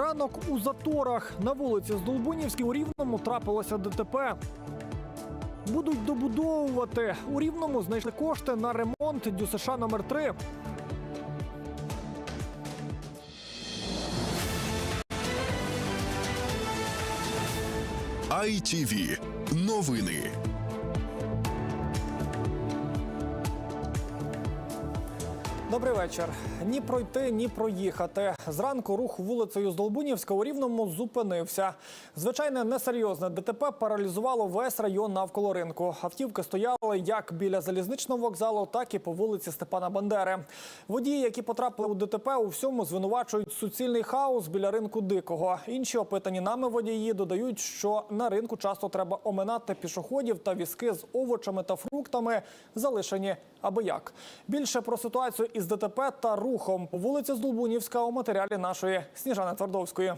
Ранок у заторах на вулиці Здолбунівській у Рівному трапилося ДТП. Будуть добудовувати. У Рівному знайшли кошти на ремонт ДЮСШ номер 3 ITV. Новини. Добрий вечір. Ні пройти, ні проїхати. Зранку рух вулицею Здолбунівська у Рівному зупинився. Звичайне несерйозне ДТП паралізувало весь район навколо ринку. Автівки стояли як біля залізничного вокзалу, так і по вулиці Степана Бандери. Водії, які потрапили у ДТП, у всьому звинувачують суцільний хаос біля ринку дикого. Інші опитані нами водії додають, що на ринку часто треба оминати пішоходів та візки з овочами та фруктами, залишені аби як. Більше про ситуацію із ДТП та рухом Вулиця Здолбунівська у матеріалі нашої Сніжани Твардовської.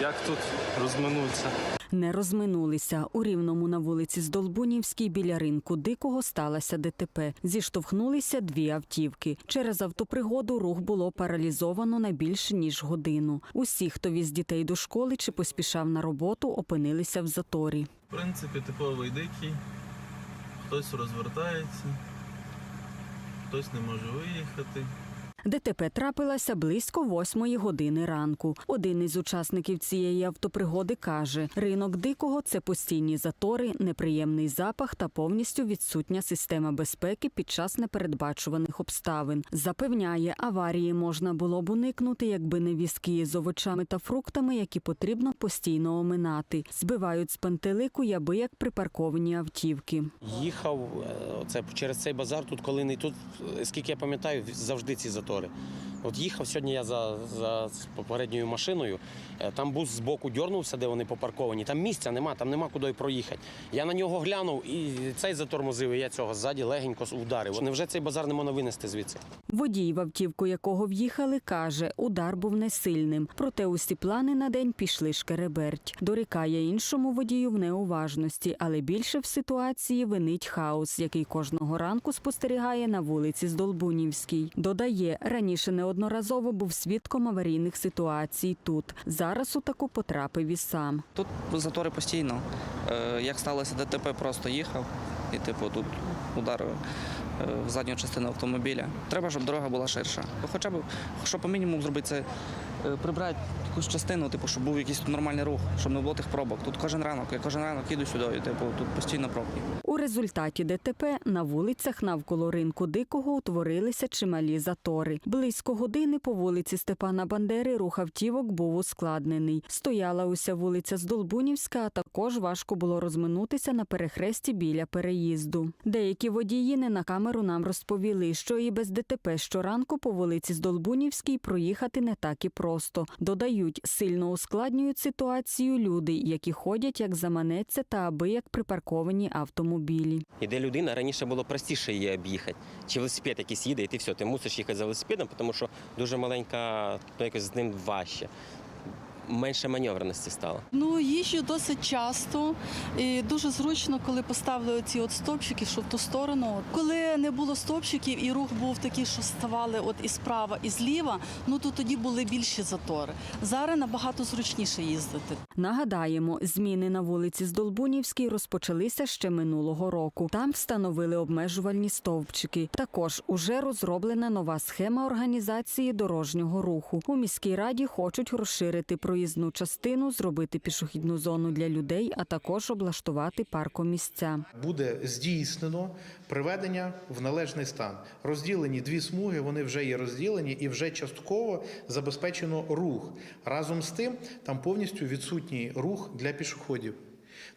Як тут розминуться? Не розминулися. У Рівному на вулиці Здолбунівській біля ринку Дикого сталося ДТП. Зіштовхнулися дві автівки. Через автопригоду рух було паралізовано на більше ніж годину. Усі, хто віз дітей до школи чи поспішав на роботу, опинилися в заторі. В принципі, типовий дикий. Хтось розвертається, хтось не може виїхати. ДТП трапилося близько восьмої години ранку. Один із учасників цієї автопригоди каже: ринок дикого це постійні затори, неприємний запах та повністю відсутня система безпеки під час непередбачуваних обставин. Запевняє, аварії можна було б уникнути, якби не візки з овочами та фруктами, які потрібно постійно оминати. Збивають з пантелику, яби як припарковані автівки. Їхав е, це через цей базар. Тут коли не тут, е, скільки я пам'ятаю, завжди ці затори. От їхав сьогодні я за, за попередньою машиною. е, Там бус збоку дьорнувся, де вони попарковані. Там місця нема, там нема куди проїхати. Я на нього глянув і цей затормозив, і я цього ззаді легенько ударив. Невже цей базар не можна винести звідси? Водій, в автівку якого в'їхали, каже, удар був не сильним. Проте усі плани на день пішли шкереберть. Дорікає іншому водію в неуважності, але більше в ситуації винить хаос, який кожного ранку спостерігає на вулиці Здолбунівській. Додає, раніше неодноразово був свідком аварійних ситуацій тут. Зараз у таку потрапив і сам. Тут затори постійно. Е, Як сталося ДТП, просто їхав і, типу, тут удар е, в задню частину автомобіля. Треба, щоб дорога була ширша. Хоча б, що по мінімуму зробити, це е, прибрати якусь частину, типу, щоб був якийсь нормальний рух, щоб не було тих пробок. Тут кожен ранок, я кожен ранок їду сюди, і, типу, тут постійно пробки. У результаті ДТП на вулицях навколо ринку Дикого утворилися чималі затори. Близько години по вулиці Степана Бандери рух автівок був ускладнений. Стояла уся вулиця Здолбунівська, а також важко було розминутися на перехресті біля переїзду. Деякі водії не на камеру нам розповіли, що і без ДТП щоранку по вулиці Здолбунівській проїхати не так і просто. Додають, сильно ускладнюють ситуацію люди, які ходять як заманеться та аби як припарковані автомобілі. Іде людина, раніше було простіше її об'їхати. Чи велосипед якийсь їде, і ти все, ти мусиш їхати за велосипедом, тому що дуже маленька, ну якось з ним важче. Менше маневреності стало. Ну, їжджу досить часто. І дуже зручно, коли поставили ці от стовпчики, що в ту сторону. Коли не було стовпчиків і рух був такий, що ставали от і справа, і зліва, ну то тоді були більші затори. Зараз набагато зручніше їздити. Нагадаємо, зміни на вулиці Здолбунівській розпочалися ще минулого року. Там встановили обмежувальні стовпчики. Також уже розроблена нова схема організації дорожнього руху. У міській раді хочуть розширити проїзну частину, зробити пішохідну зону для людей, а також облаштувати паркомісця. буде здійснено приведення в належний стан. Розділені дві смуги, вони вже є розділені і вже частково забезпечено рух. Разом з тим, там повністю відсутній рух для пішоходів.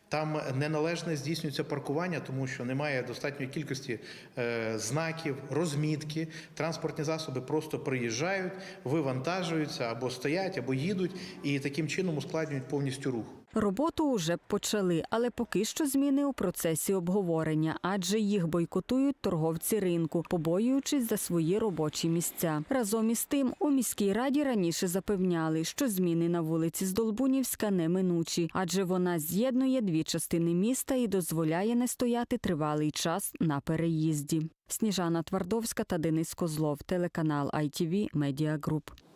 Там неналежне здійснюється паркування, тому що немає достатньої кількості е, знаків, розмітки. Транспортні засоби просто приїжджають, вивантажуються або стоять, або їдуть, і таким чином ускладнюють повністю рух. Роботу уже почали, але поки що зміни у процесі обговорення, адже їх бойкотують торговці ринку, побоюючись за свої робочі місця. Разом із тим, у міській раді раніше запевняли, що зміни на вулиці Здолбунівська неминучі, адже вона з'єднує дві частини міста і дозволяє не стояти тривалий час на переїзді. Сніжана Твардовська та Денис Козлов, телеканал ITV Media Group.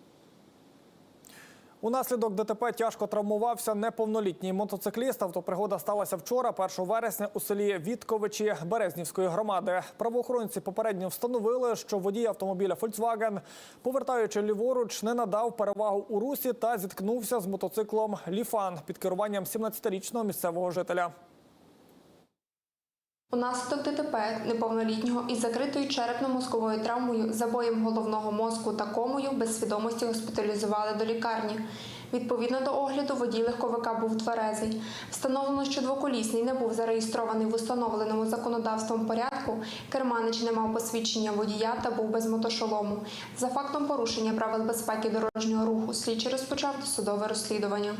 Унаслідок ДТП тяжко травмувався неповнолітній мотоцикліст. Автопригода сталася вчора, 1 вересня, у селі Вітковичі Березнівської громади. Правоохоронці попередньо встановили, що водій автомобіля Volkswagen, повертаючи ліворуч, не надав перевагу у русі та зіткнувся з мотоциклом Ліфан під керуванням 17-річного місцевого жителя. Унаслідок ДТП неповнолітнього із закритою черепно-мозковою травмою, забоєм головного мозку та комою без свідомості госпіталізували до лікарні. Відповідно до огляду, водій легковика був тверезий. Встановлено, що двоколісний не був зареєстрований в установленому законодавством порядку, керманич не мав посвідчення водія та був без мотошолому. За фактом порушення правил безпеки дорожнього руху слідчий розпочав досудове розслідування.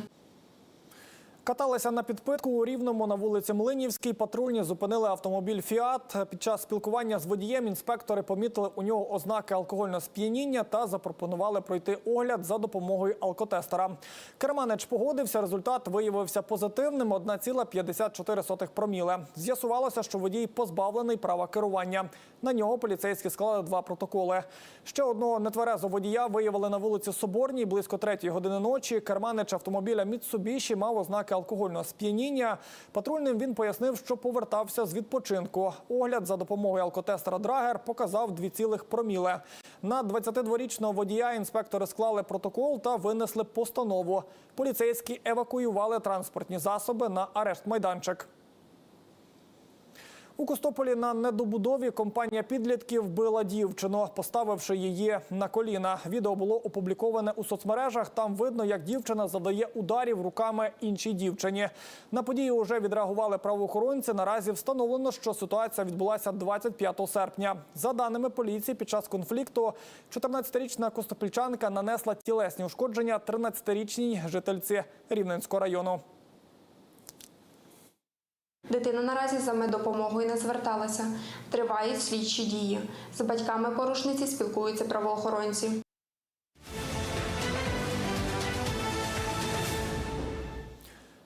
Каталися на підпитку у Рівному на вулиці Млинівській. Патрульні зупинили автомобіль «Фіат». Під час спілкування з водієм інспектори помітили у нього ознаки алкогольного сп'яніння та запропонували пройти огляд за допомогою алкотестера. Керманич погодився, результат виявився позитивним – 1,54 проміле. З'ясувалося, що водій позбавлений права керування. На нього поліцейські склали два протоколи. Ще одного нетверезого водія виявили на вулиці Соборній близько третьої години ночі. Керманич автомобіля Міцубіші мав ознаки алкогольного сп'яніння. Патрульним він пояснив, що повертався з відпочинку. Огляд за допомогою алкотестера Драгер показав 2, проміле. На 22-річного водія інспектори склали протокол та винесли постанову. Поліцейські евакуювали транспортні засоби на арешт майданчик. У Костополі на недобудові компанія підлітків била дівчину, поставивши її на коліна. Відео було опубліковане у соцмережах. Там видно, як дівчина завдає ударів руками іншій дівчині. На подію вже відреагували правоохоронці. Наразі встановлено, що ситуація відбулася 25 серпня. За даними поліції, під час конфлікту 14-річна костопільчанка нанесла тілесні ушкодження 13-річній жительці Рівненського району. Дитина наразі за меддопомогою не зверталася. Тривають слідчі дії. З батьками порушниці спілкуються правоохоронці.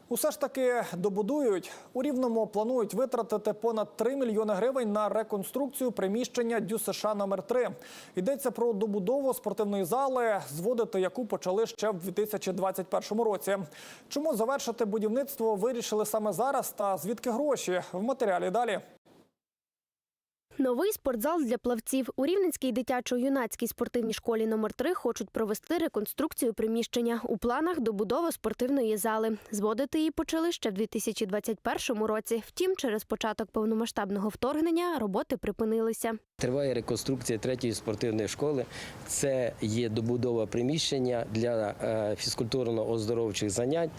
Усе ж таки добудують. У Рівному планують витратити понад 3 мільйони гривень на реконструкцію приміщення ДЮСШ номер 3 Йдеться про добудову спортивної зали, зводити яку почали ще в 2021 році. Чому завершити будівництво вирішили саме зараз та звідки гроші? В матеріалі далі. Новий спортзал для плавців у Рівненській дитячо-юнацькій спортивній школі номер 3 хочуть провести реконструкцію приміщення. У планах добудова спортивної зали. Зводити її почали ще в 2021 році. Втім, через початок повномасштабного вторгнення роботи припинилися. Триває реконструкція третьої спортивної школи. Це є добудова приміщення для е, фізкультурно-оздоровчих занять.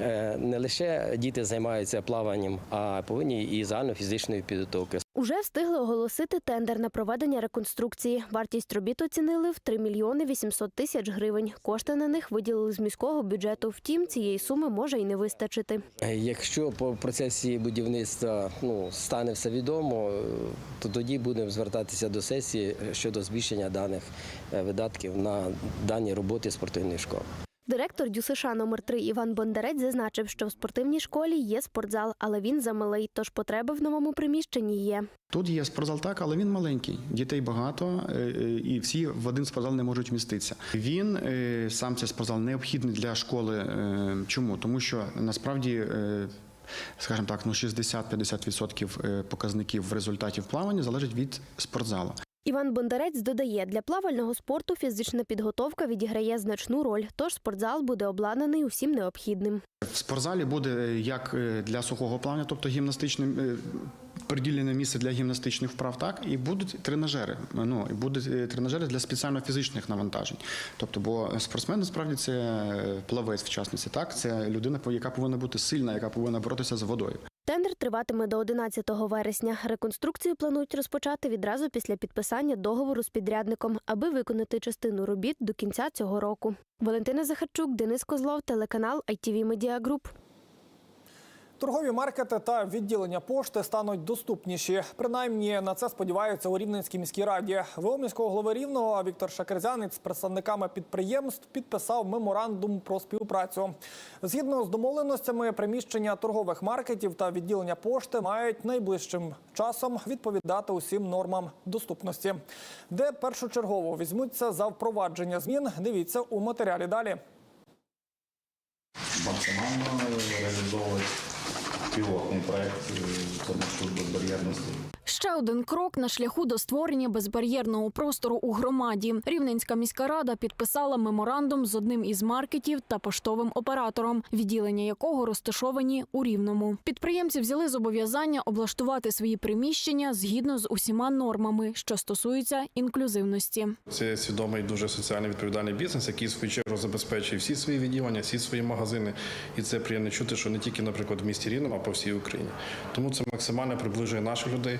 Е, Не лише діти займаються плаванням, а повинні і загальнофізичної підготовки. Уже встигли оголосити тендер на проведення реконструкції. Вартість робіт оцінили в 3 мільйони 800 тисяч гривень. Кошти на них виділили з міського бюджету. Втім, цієї суми може й не вистачити. Е, Якщо по процесі будівництва ну, стане все відомо, то тоді будемо звертатися до сесії щодо збільшення даних е, видатків на дані роботи спортивної школи. Директор ДЮСШ номер 3 Іван Бондарець зазначив, що в спортивній школі є спортзал, але він замалий, тож потреба в новому приміщенні є. Тут є спортзал так, але він маленький. Дітей багато, е, е, і всі в один спортзал не можуть вміститися. Він е, сам цей спортзал необхідний для школи. Е, Чому? Тому що насправді. Скажімо так, ну 60-50% е, показників результатів плавання залежить від спортзалу. Іван Бондарець додає, для плавального спорту фізична підготовка відіграє значну роль, тож спортзал буде обладнаний усім необхідним. В спортзалі буде як е, для сухого плавання, тобто гімнастичним е, приділене місце для гімнастичних вправ, так і будуть тренажери. Ну і будуть е, тренажери для спеціально фізичних навантажень. Тобто, бо спортсмен насправді це плавець в частності, так це людина, яка повинна бути сильна, яка повинна боротися з водою. Тендер триватиме до 11 вересня. Реконструкцію планують розпочати відразу після підписання договору з підрядником, аби виконати частину робіт до кінця цього року. Валентина Захарчук, Денис Козлов, телеканал ITV Media Group. Торгові маркети та відділення пошти стануть доступніші. Принаймні на це сподіваються у Рівненській міській раді. ВО міського голови Рівного Віктор Шакерзянець з представниками підприємств підписав меморандум про співпрацю. Згідно з домовленостями, приміщення торгових маркетів та відділення пошти мають найближчим часом відповідати усім нормам доступності. Де першочергово візьмуться за впровадження змін, дивіться у матеріалі далі. максимально реалізовувати пілотний проект е, це маршрут безбар'єрності. Ще один крок на шляху до створення безбар'єрного простору у громаді. Рівненська міська рада підписала меморандум з одним із маркетів та поштовим оператором, відділення якого розташовані у Рівному. Підприємці взяли зобов'язання облаштувати свої приміщення згідно з усіма нормами, що стосуються інклюзивності. Це свідомий дуже соціально відповідальний бізнес, який свою чергу забезпечує всі свої відділення, всі свої магазини. І це приємно чути, що не тільки, наприклад, в місті Рівному, а по всій Україні. Тому це максимально приближує наших людей,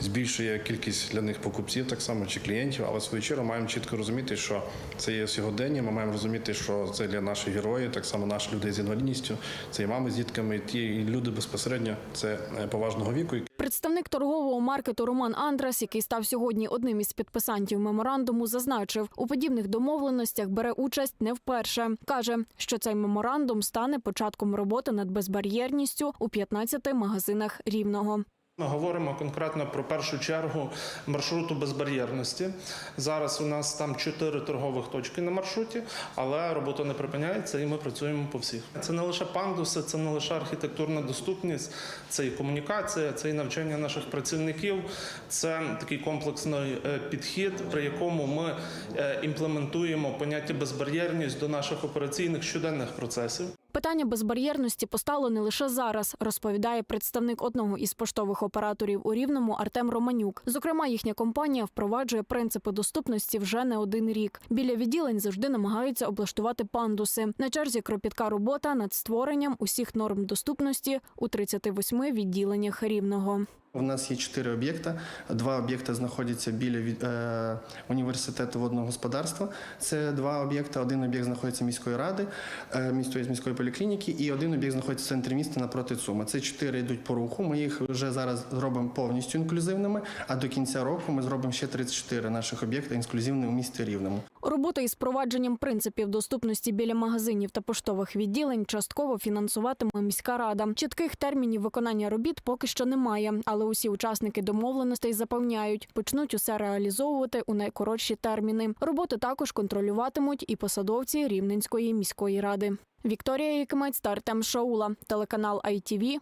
збільшує кількість для них покупців, так само чи клієнтів. Але в свою чергу маємо чітко розуміти, що це є сьогодення. Ми маємо розуміти, що це для наших героїв, так само наших людей з інвалідністю, це і мами з дітками, ті люди безпосередньо це е, поважного віку. Представник торгового маркету Роман Андрес, який став сьогодні одним із підписантів меморандуму, зазначив, у подібних домовленостях бере участь не вперше. каже, що цей меморандум стане початком роботи над безбар'єрністю у 15 магазинах рівного. Ми говоримо конкретно про першу чергу маршруту безбар'єрності. Зараз у нас там чотири торгових точки на маршруті, але робота не припиняється, і ми працюємо по всіх. Це не лише пандуси, це не лише архітектурна доступність, це і комунікація, це і навчання наших працівників. Це такий комплексний е, підхід, при якому ми е, імплементуємо поняття безбар'єрність до наших операційних щоденних процесів. Питання безбар'єрності постало не лише зараз, розповідає представник одного із поштових операторів у Рівному Артем Романюк. Зокрема, їхня компанія впроваджує принципи доступності вже не один рік. Біля відділень завжди намагаються облаштувати пандуси. На черзі кропітка робота над створенням усіх норм доступності у 38 відділеннях рівного. У нас є чотири об'єкта. Два об'єкти знаходяться біля е, університету водного господарства. Це два об'єкти. Один об'єкт знаходиться міської ради, е, міської міської поліклініки, і один об'єкт знаходиться в центрі міста напроти ЦУМа. Це чотири йдуть по руху. Ми їх вже зараз зробимо повністю інклюзивними. А до кінця року ми зробимо ще 34 наших об'єкта інклюзивними в місті Рівному. Робота із впровадженням принципів доступності біля магазинів та поштових відділень частково фінансуватиме міська рада. Чітких термінів виконання робіт поки що немає, але усі учасники домовленостей запевняють, почнуть усе реалізовувати у найкоротші терміни. Роботи також контролюватимуть і посадовці Рівненської міської ради. Вікторія Якимець та Артем Шаула, телеканал ITV,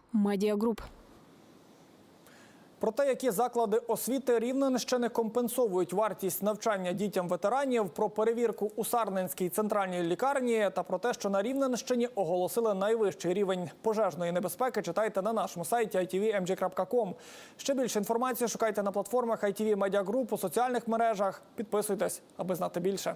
Group. Про те, які заклади освіти Рівненщини компенсовують вартість навчання дітям ветеранів, про перевірку у Сарненській центральній лікарні та про те, що на Рівненщині оголосили найвищий рівень пожежної небезпеки. Читайте на нашому сайті itvmg.com. Ще більше інформації шукайте на платформах ITV Media Group у соціальних мережах. Підписуйтесь, аби знати більше.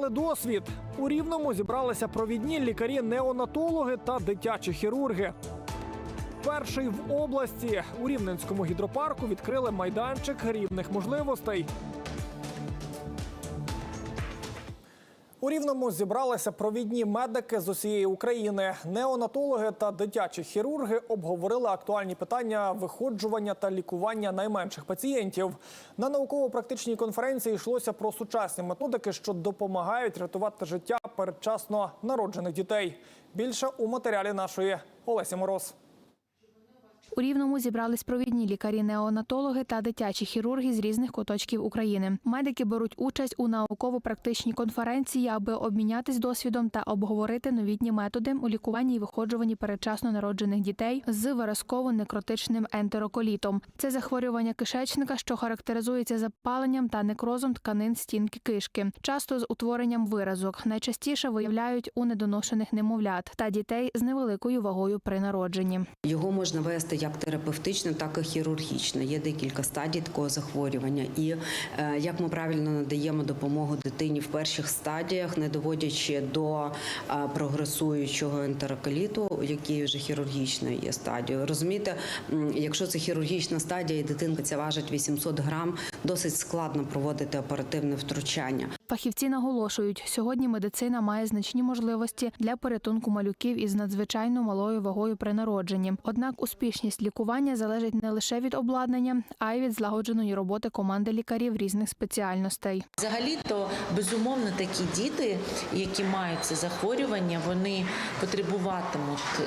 Переймали досвід. У Рівному зібралися провідні лікарі-неонатологи та дитячі хірурги. Перший в області у Рівненському гідропарку відкрили майданчик рівних можливостей. У Рівному зібралися провідні медики з усієї України. Неонатологи та дитячі хірурги обговорили актуальні питання виходжування та лікування найменших пацієнтів. На науково-практичній конференції йшлося про сучасні методики, що допомагають рятувати життя передчасно народжених дітей. Більше у матеріалі нашої Олесі Мороз. У Рівному зібрались провідні лікарі-неонатологи та дитячі хірурги з різних куточків України. Медики беруть участь у науково-практичній конференції, аби обмінятись досвідом та обговорити новітні методи у лікуванні і виходжуванні передчасно народжених дітей з виразково-некротичним ентероколітом. Це захворювання кишечника, що характеризується запаленням та некрозом тканин стінки кишки, часто з утворенням виразок. Найчастіше виявляють у недоношених немовлят та дітей з невеликою вагою при народженні. Його можна вести як терапевтична, так і хірургічна. Є декілька стадій такого захворювання. І е, як ми правильно надаємо допомогу дитині в перших стадіях, не доводячи до е, прогресуючого ентероколіту, який вже хірургічною є стадією. Розумієте, якщо це хірургічна стадія і дитинка ця важить 800 грам, досить складно проводити оперативне втручання. Фахівці наголошують, сьогодні медицина має значні можливості для порятунку малюків із надзвичайно малою вагою при народженні. Однак успішність лікування залежить не лише від обладнання, а й від злагодженої роботи команди лікарів різних спеціальностей. Взагалі-то безумовно такі діти, які мають це захворювання, вони потребуватимуть е,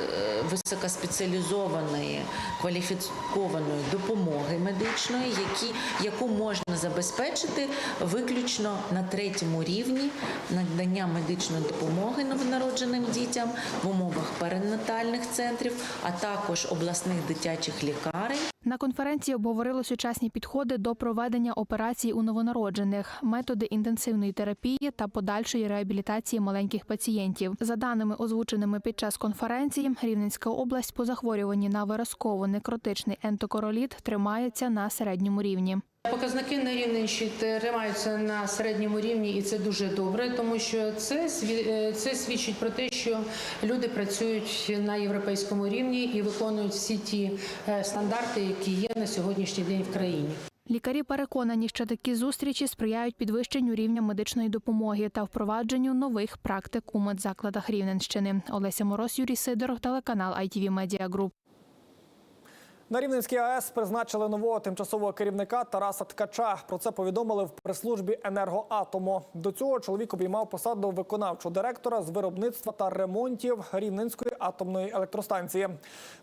високоспеціалізованої кваліфікованої допомоги медичної, які, яку можна забезпечити виключно на третьому рівні надання медичної допомоги новонародженим дітям в умовах перинатальних центрів, а також обласних дитячих лікарень. На конференції обговорили сучасні підходи до проведення операцій у новонароджених, методи інтенсивної терапії та подальшої реабілітації маленьких пацієнтів. За даними озвученими під час конференції, Рівненська область по захворюванні на виразково-некротичний ентокороліт тримається на середньому рівні. Показники на Рівненщині тримаються на середньому рівні, і це дуже добре, тому що це е, це свідчить про те, що люди працюють на європейському рівні і виконують всі ті е, стандарти, які є на сьогоднішній день в країні. Лікарі переконані, що такі зустрічі сприяють підвищенню рівня медичної допомоги та впровадженню нових практик у медзакладах Рівненщини. Олеся Мороз, Юрій Сидоров, телеканал ITV Media Group. На Рівненській АЕС призначили нового тимчасового керівника Тараса Ткача. Про це повідомили в прес-службі енергоатому. До цього чоловік обіймав посаду виконавчого директора з виробництва та ремонтів Рівненської атомної електростанції.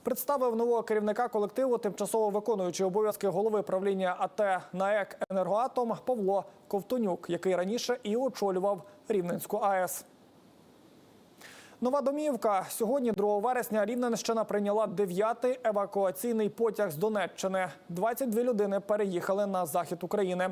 Представив нового керівника колективу тимчасово виконуючий обов'язки голови правління АТ НАЕК «Енергоатом» Павло Ковтонюк, який раніше і очолював Рівненську АЕС. Нова домівка. Сьогодні, 2 вересня, Рівненщина прийняла дев'ятий евакуаційний потяг з Донеччини. 22 людини переїхали на захід України,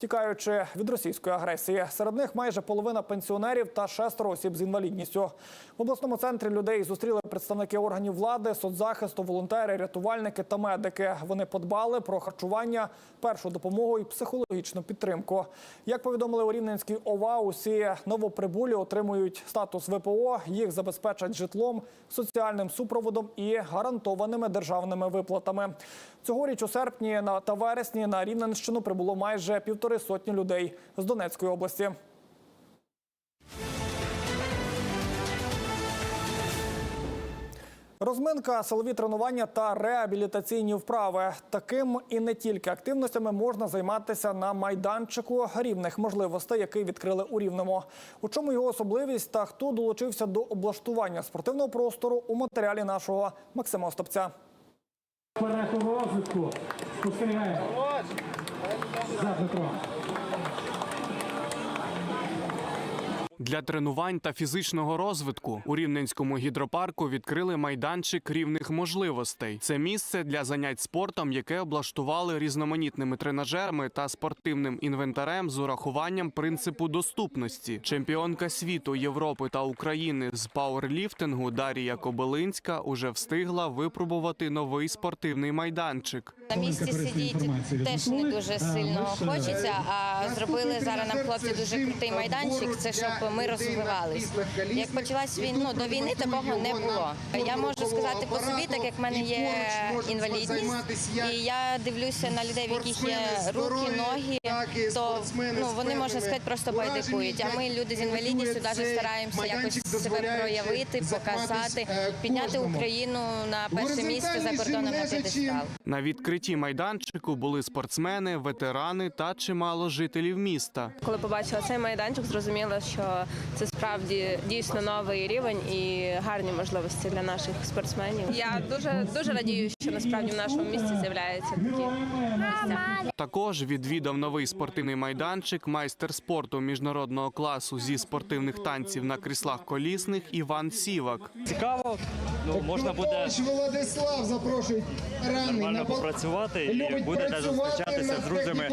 тікаючи від російської агресії. Серед них майже половина пенсіонерів та шестеро осіб з інвалідністю. В обласному центрі людей зустріли представники органів влади, соцзахисту, волонтери, рятувальники та медики. Вони подбали про харчування, першу допомогу і психологічну підтримку. Як повідомили у Рівненській ОВА, усі новоприбулі отримують статус ВПО. Їх забезпечать житлом, соціальним супроводом і гарантованими державними виплатами. Цьогоріч у серпні та вересні на Рівненщину прибуло майже півтори сотні людей з Донецької області. Розминка, силові тренування та реабілітаційні вправи. Таким і не тільки активностями можна займатися на майданчику рівних можливостей, який відкрили у Рівному. У чому його особливість та хто долучився до облаштування спортивного простору у матеріалі нашого Максима Остапця. Порядку розвитку спостерігаємо. За Петро. Для тренувань та фізичного розвитку у Рівненському гідропарку відкрили майданчик рівних можливостей. Це місце для занять спортом, яке облаштували різноманітними тренажерами та спортивним інвентарем з урахуванням принципу доступності. Чемпіонка світу, Європи та України з пауерліфтингу Дарія Кобилинська уже встигла випробувати новий спортивний майданчик. На місці сидіти теж не дуже сильно хочеться. А зробили зараз нам хлопці дуже крутий майданчик. Це щоб ми розвивались. Як почалась війна, ну, до війни такого не було. Я можу сказати по собі, так як в мене є інвалідність, і я дивлюся на людей, в яких є руки, ноги, то ну вони можна сказати просто байдикують. А ми люди з інвалідністю навіть стараємося якось себе проявити, показати, підняти Україну на перше місце за кордоном на п'єдестал. На відкритті майданчику були спортсмени, ветерани та чимало жителів міста. Коли побачила цей майданчик, зрозуміла, що це справді дійсно новий рівень і гарні можливості для наших спортсменів. Я дуже дуже радію, що насправді в нашому місті з'являються такі місця. Також відвідав новий спортивний майданчик майстер спорту міжнародного класу зі спортивних танців на кріслах колісних Іван Сівак. Цікаво, ну можна буде Владислав запрошують нормально попрацювати і буде теж зустрічатися з друзями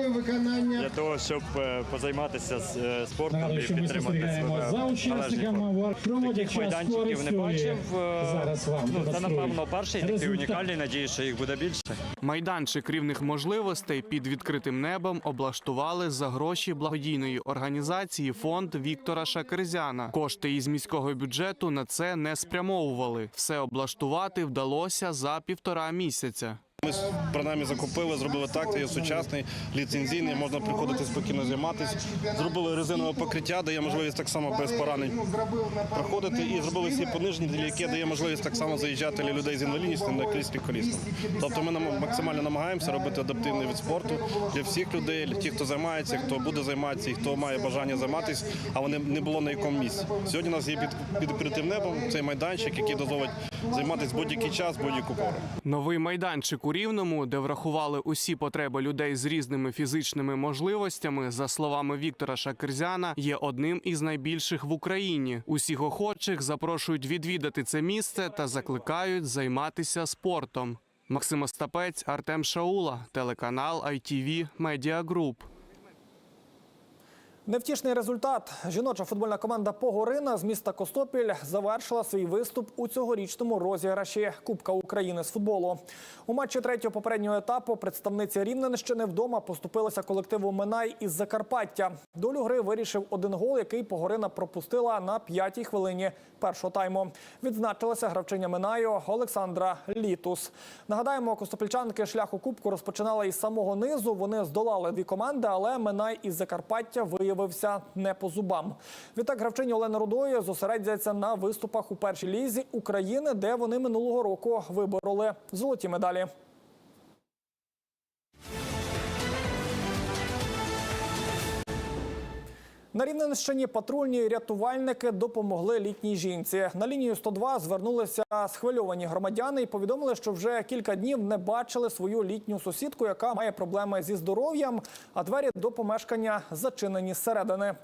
для того, щоб е, позайматися з е, спортом і підтримати спостерігаємо за учасниками проводять час майданчиків не бачив. е, Зараз вам Ну, це напевно перший такий результат. унікальний. Надію, що їх буде більше. Майданчик рівних можливостей під відкритим небом облаштували за гроші благодійної організації фонд Віктора Шакерзяна. Кошти із міського бюджету на це не спрямовували. Все облаштувати вдалося за півтора місяця. Ми принаймні закупили, зробили так, це є сучасний, ліцензійний, можна приходити спокійно займатися. Зробили резинове покриття, дає можливість так само без поранень проходити. І зробили всі понижені, яке дає можливість так само заїжджати для людей з інвалідністю на кріслі колісному. Тобто ми максимально намагаємося робити адаптивний від спорту для всіх людей, для тих, хто займається, хто буде займатися і хто має бажання займатися, а вони не було на якому місці. Сьогодні у нас є під, під небом цей майданчик, який дозволить займатися будь-який час, будь-яку пору. Новий майданчик у Рівному, де врахували усі потреби людей з різними фізичними можливостями, за словами Віктора Шакерзяна, є одним із найбільших в Україні. Усіх охочих запрошують відвідати це місце та закликають займатися спортом. Максим Остапець, Артем Шаула, телеканал ITV Media Group. Невтішний результат. Жіноча футбольна команда Погорина з міста Костопіль завершила свій виступ у цьогорічному розіграші Кубка України з футболу. У матчі третього попереднього етапу представниці Рівненщини вдома поступилися колективу Минай із Закарпаття. Долю гри вирішив один гол, який Погорина пропустила на п'ятій хвилині першого тайму. Відзначилася гравчиня Минаю Олександра Літус. Нагадаємо, костопільчанки шлях у Кубку розпочинали із самого низу. Вони здолали дві команди, але Минай із Закарпаття виявився не по зубам. Відтак гравчині Олена Рудої зосередяться на виступах у першій лізі України, де вони минулого року вибороли золоті медалі. На Рівненщині патрульні рятувальники допомогли літній жінці. На лінію 102 звернулися схвильовані громадяни і повідомили, що вже кілька днів не бачили свою літню сусідку, яка має проблеми зі здоров'ям, а двері до помешкання зачинені зсередини.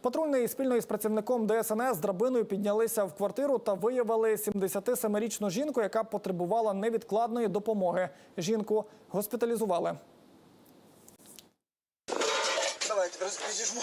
Патрульний спільно із працівником ДСНС драбиною піднялися в квартиру та виявили 77-річну жінку, яка потребувала невідкладної допомоги. Жінку госпіталізували. Давайте розбіжмо.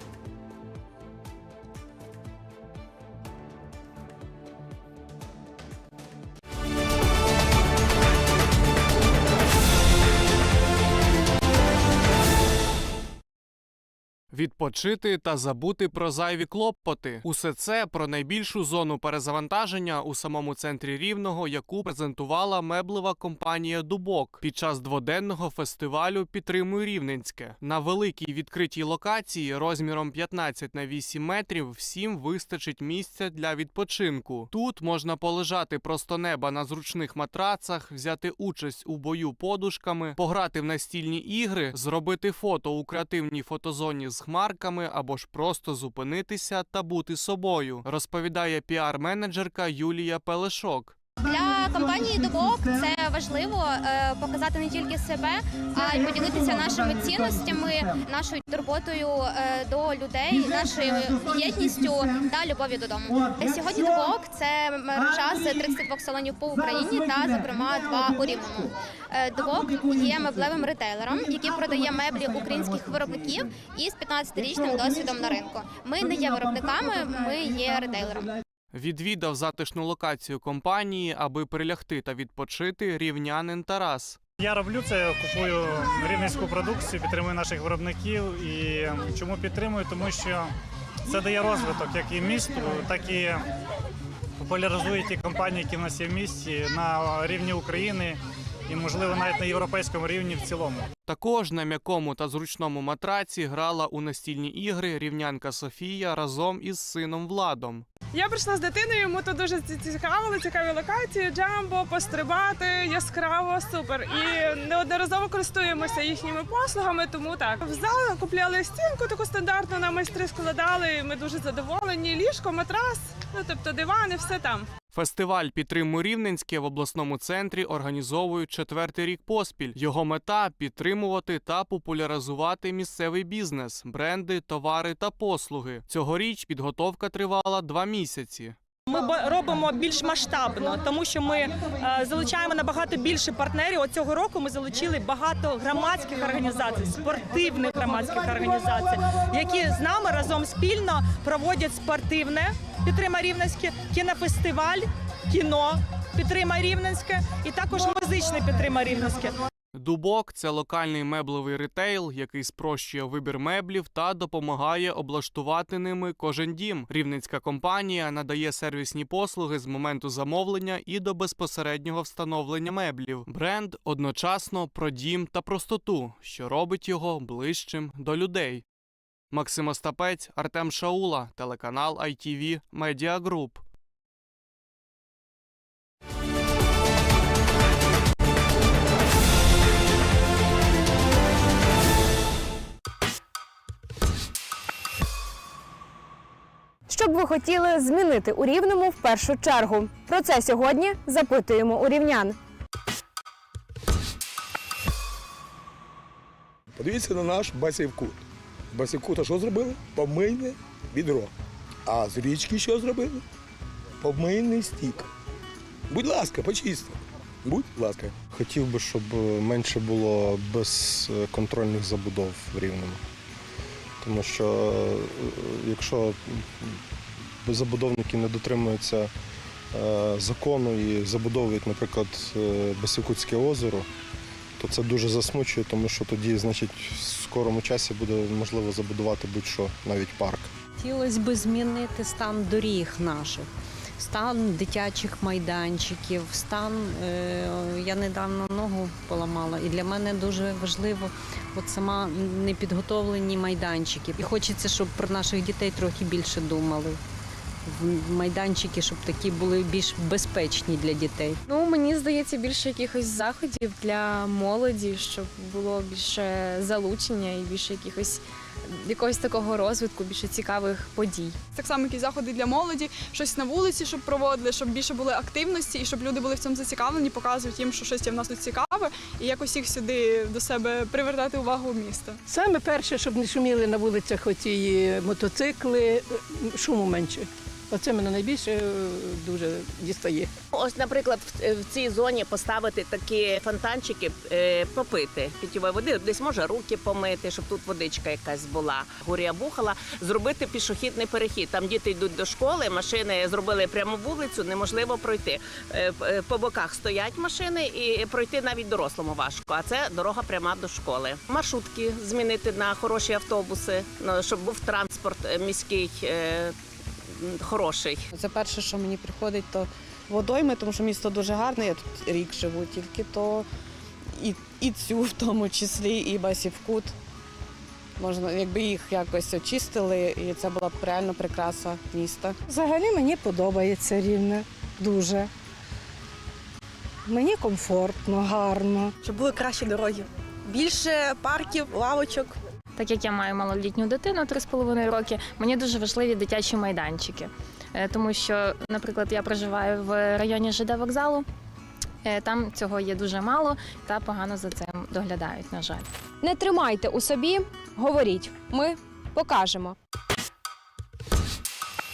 Відпочити та забути про зайві клопоти. Усе це про найбільшу зону перезавантаження у самому центрі рівного, яку презентувала меблева компанія Дубок під час дводенного фестивалю Підтримуй Рівненське. На великій відкритій локації розміром 15 на 8 метрів всім вистачить місця для відпочинку. Тут можна полежати просто неба на зручних матрацах, взяти участь у бою подушками, пограти в настільні ігри, зробити фото у креативній фотозоні з хмарками або ж просто зупинитися та бути собою, розповідає піар-менеджерка Юлія Пелешок. Компанії Дубок це важливо е, показати не тільки себе, а й поділитися нашими цінностями, нашою турботою е, до людей, нашою єдністю та любов'ю додому. Сьогодні Дубок це мережа з 32 салонів по Україні та, зокрема, два у Рівному. Е, Дубок є меблевим ретейлером, який продає меблі українських виробників із 15-річним досвідом на ринку. Ми не є виробниками, ми є ретейлером. Відвідав затишну локацію компанії, аби прилягти та відпочити рівнянин Тарас. Я роблю це, купую рівненську продукцію, підтримую наших виробників. І чому підтримую? Тому що це дає розвиток як і місту, так і популяризує ті компанії, які в нас є в місті на рівні України. І, можливо, навіть на європейському рівні в цілому. Також на м'якому та зручному матраці грала у настільні ігри рівнянка Софія разом із сином Владом. Я прийшла з дитиною, йому тут дуже цікавили, цікаві локації, джамбо, пострибати, яскраво, супер. І неодноразово користуємося їхніми послугами, тому так. В зал купляли стінку таку стандартну, на майстри складали, і ми дуже задоволені. Ліжко, матрас, ну тобто дивани, все там. Фестиваль «Підтримуй Рівненське» в обласному центрі організовують четвертий рік поспіль. Його мета підтримувати та популяризувати місцевий бізнес, бренди, товари та послуги. Цьогоріч підготовка тривала два місяці. Ми робимо більш масштабно, тому що ми е, залучаємо набагато більше партнерів. От цього року ми залучили багато громадських організацій, спортивних громадських організацій, які з нами разом спільно проводять спортивне підтримай рівненське, кінофестиваль, кіно підтримай рівненське і також музичне підтримай рівненське. Дубок це локальний меблевий ретейл, який спрощує вибір меблів та допомагає облаштувати ними кожен дім. Рівненська компанія надає сервісні послуги з моменту замовлення і до безпосереднього встановлення меблів. Бренд одночасно про дім та простоту, що робить його ближчим до людей. Максим Остапець, Артем Шаула, телеканал ITV Media Group. Що б ви хотіли змінити у рівному в першу чергу? Про це сьогодні запитуємо у рівнян. Подивіться на наш басівкут. Басівкута що зробили? Помийне відро. А з річки що зробили? Помийний стік. Будь ласка, почисти. Будь ласка. Хотів би, щоб менше було безконтрольних забудов в Рівному. Тому що е, якщо забудовники не дотримуються е, закону і забудовують, наприклад, е, Басівкутське озеро, то це дуже засмучує, тому що тоді, значить, в скорому часі буде можливо забудувати будь-що, навіть парк. Хотілося б змінити стан доріг наших, стан дитячих майданчиків, стан. Е, я недавно ногу поламала, і для мене дуже важливо от сама непідготовлені майданчики. І хочеться, щоб про наших дітей трохи більше думали. В- Майданчики, щоб такі були більш безпечні для дітей. Ну мені здається, більше якихось заходів для молоді, щоб було більше залучення і більше якихось якогось такого розвитку, більше цікавих подій. Так само, якісь заходи для молоді, щось на вулиці, щоб проводили, щоб більше були активності і щоб люди були в цьому зацікавлені, показують їм, що щось є в нас тут цікаве, і якось їх сюди до себе привертати увагу міста. Саме перше, щоб не шуміли на вулицях оці мотоцикли, шуму менше. Оце мене найбільше е, дуже дістає. Ось, наприклад, в, цій зоні поставити такі фонтанчики, е, попити питьової води, десь може руки помити, щоб тут водичка якась була. Гурія бухала, зробити пішохідний перехід. Там діти йдуть до школи, машини зробили пряму вулицю, неможливо пройти. Е, По боках стоять машини і пройти навіть дорослому важко. А це дорога пряма до школи. Маршрутки змінити на хороші автобуси, щоб був транспорт міський. Хороший. Це перше, що мені приходить, то водойми, тому що місто дуже гарне, я тут рік живу, тільки то і, і цю в тому числі, і Басівкут. Можна, якби їх якось очистили, і це була б реально прикраса міста. Взагалі мені подобається рівне дуже. Мені комфортно, гарно. Щоб були кращі дороги. Більше парків, лавочок. Так як я маю малолітню дитину 3,5 роки, мені дуже важливі дитячі майданчики. Е, Тому що, наприклад, я проживаю в районі ЖД вокзалу. Е, Там цього є дуже мало та погано за цим доглядають, на жаль. Не тримайте у собі, говоріть. Ми покажемо.